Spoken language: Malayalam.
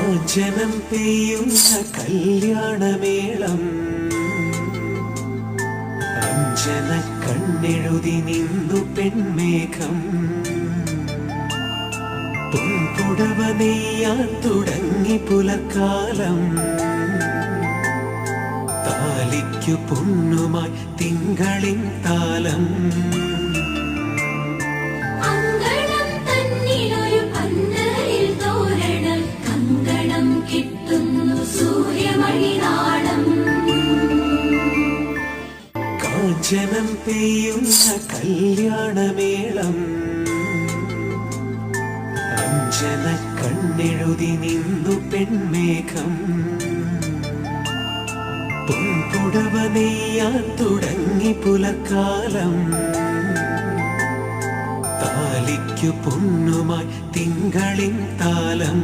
കാഞ്ചനം പെയ്യുന്ന കല്യാണമേളം അഞ്ജന കണ്ണെഴുതി നിന്നു പെൺമേഘം. പൊൻപുടവ നെയ്യാൻ തുടങ്ങി പുലക്കാലം. താലിക്കു പൊന്നുമായി തിങ്കളിൻ താലം. കാഞ്ചനം പെയ്യുന്ന കല്യാണമേളം അഞ്ജന കണ്ണെഴുതി നിന്നു പെൺമേഘം. പൊൻപുടവ നെയ്യാൻ തുടങ്ങി പുലക്കാലം. താലിക്കു പൊന്നുമായി തിങ്കളിൻ താലം.